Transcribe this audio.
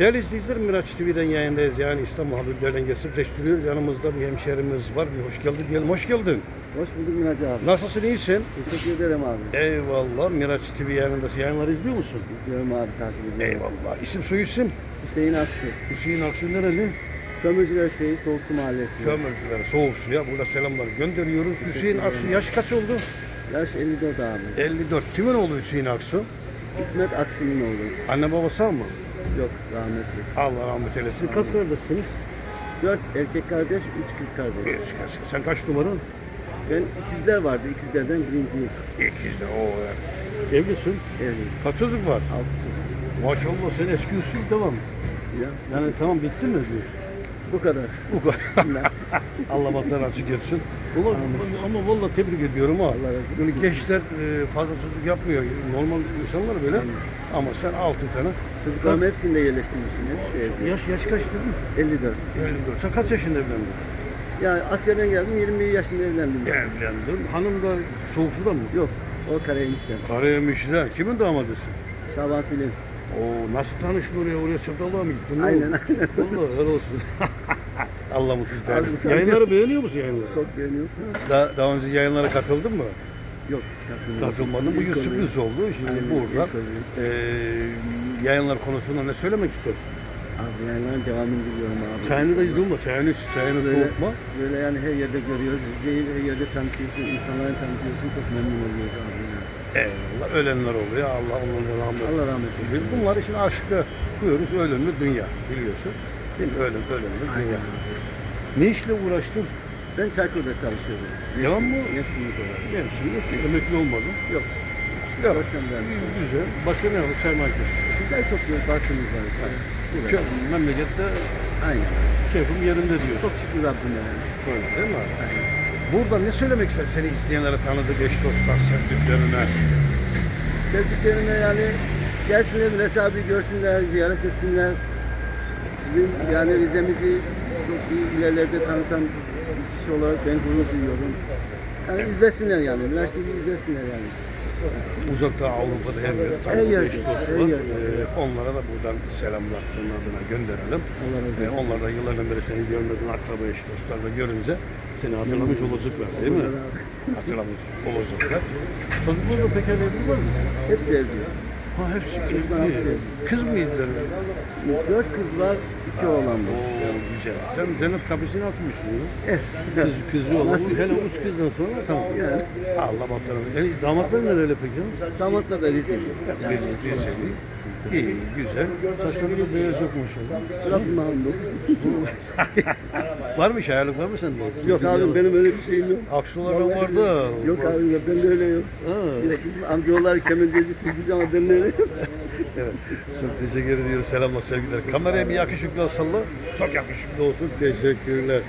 Değerli izleyiciler Miraç TV'den yayındayız. Yani İstanbul Haberlerden gerçekleştiriyoruz. Yanımızda bir hemşerimiz var. Bir hoş geldin diyelim. Hoş geldin. Hoş bulduk Miraç abi. Nasılsın? iyisin? Teşekkür ederim abi. Eyvallah. Miraç TV yayınındasın. Yayınları izliyor musun? İzliyorum abi takip ediyorum. Eyvallah. İsim soy isim? Hüseyin Aksu. Hüseyin Aksu nereli? Kömürcüler Köyü Soğuksu Mahallesi. Kömürcülere, soğuk suya. Burada selamlar gönderiyoruz. Hüseyin Aksu yaş kaç oldu? Yaş 54 abi. 54. Kimin oğlu Hüseyin Aksu? İsmet Aksu'nun oğlu. Anne babası mı? Yok rahmetli. Allah rahmet eylesin. Kaç kardeşsiniz? 4 erkek kardeş, 3 kız kardeş. Üç kız. Sen kaç numara? Ben ikizler vardı. İkizlerden birinciyim. İkiz de. Oo, evet. Evlisin. Evliyim. Kaç çocuk var? 6 çocuk. Maşallah sen eski usul devam. Ya Yani tamam bitti mi diyorsun? Bu kadar. Bu kadar. Allah batları açık etsin. Ama vallahi tebrik ediyorum ha. Allah razı olsun. Böyle gençler e, fazla çocuk yapmıyor. Normal insanlar böyle. Ama sen altı tane. Çocuklarımı hepsini de yerleştirmişim. Hepsi de evli. Yaş yaş kaç dedin? 54. 54. Sen kaç yaşında evlendin? Ya askerden geldim 21 yaşında evlendim. Evlendim. Hanım da soğuk suda mı? Yok. O Karayemiş'ten. Karayemişler. Kimin damadısın? Şaban Filin. Oo nasıl tanıştın oraya? Oraya sevdalığa mı gittin? Ne Aynen, oldu? Vallahi helal olsun. Allah mutlu Abi. Yayınları beğeniyor musun yayınları? Çok beğeniyorum. Daha, daha önce yayınlara katıldın mı? Yok çıkartılmadı. Katılmadın. Bugün sürpriz oldu. Şimdi Aynen, burada eee yayınlar konusunda ne söylemek istersin? Abi yayınların devamını diliyorum abi. Çayını da yudumla, çayını, iç, çayını Böyle- soğutma. Böyle yani her yerde görüyoruz. Rize'yi her yerde tanıtıyorsun, insanları tanıtıyorsun. Çok memnun oluyoruz abi. yani. Eyvallah. Ölenler oluyor. Allah onlara rahmet eylesin. Allah rahmet eylesin. Biz bunları şimdi aşkta koyuyoruz. Ölümlü dünya biliyorsun. Değil mi? Ölüm, ölümlü dünya. Ne işle uğraştın? Ben Çaykur'da çalışıyorum. Devam mı? Nefsimlik olarak. Şimdi emekli olmadım. Yok. Yok. Bakacağım ben. Güzel. Başka ne yapalım? Çay markası. Çay topluyoruz, bahçemiz var. Çay. Burası. Kö- Memlekette Aynen. keyfim yerinde diyorsun. Çok şükür Rabbime yani. Böyle değil mi? Burada ne söylemek istersin seni izleyenlere tanıdık eş dostlar, sevdiklerine? Sevdiklerime yani gelsinler Miraç abi görsünler, ziyaret etsinler. Bizim yani Rize'mizi çok iyi ilerlerde tanıtan bir kişi olarak ben gurur duyuyorum. Yani izlesinler yani, Miraç TV izlesinler yani. Uzakta Avrupa'da her yerde Her tanıdık yerde, eş dost her var. yerde. Ee, onlara da buradan selamlar senin adına gönderelim. Allah razı Ee, olsun. onlar da yıllardan beri seni görmediğin akraba eş dostlar da görünce seni hatırlamış olacaklar değil mi? Hatırlamış olacaklar. Çocukluğunda pek evli var mı? Hepsi evli. Ha hepsi evli. Kız mıydılar? Dört kız var, iki oğlan var. Oo güzel. Sen cennet kapısını açmışsın ya. Kız, kızı olan. Nasıl? Hele üç kızdan sonra tamam. Yani. Allah batarım. Yani damatlar nereli peki? Damatla da Rize'li. Biz İyi, güzel. Saçları da beyaz yok maşallah. Rabbime hamdolsun. var mı şairlik var mı sende? Yok abi benim öyle bir şeyim yok. Aksulardan Vallahi vardı. Yok abi yok, bende öyle yok. Ha. Bir de bizim amcaoğulları kemenceci türkücü ama bende öyle yok. Evet. Çok teşekkür ediyoruz. Selamlar sevgiler. Kameraya bir yakışıklı salla. Çok yakışıklı olsun. Teşekkürler.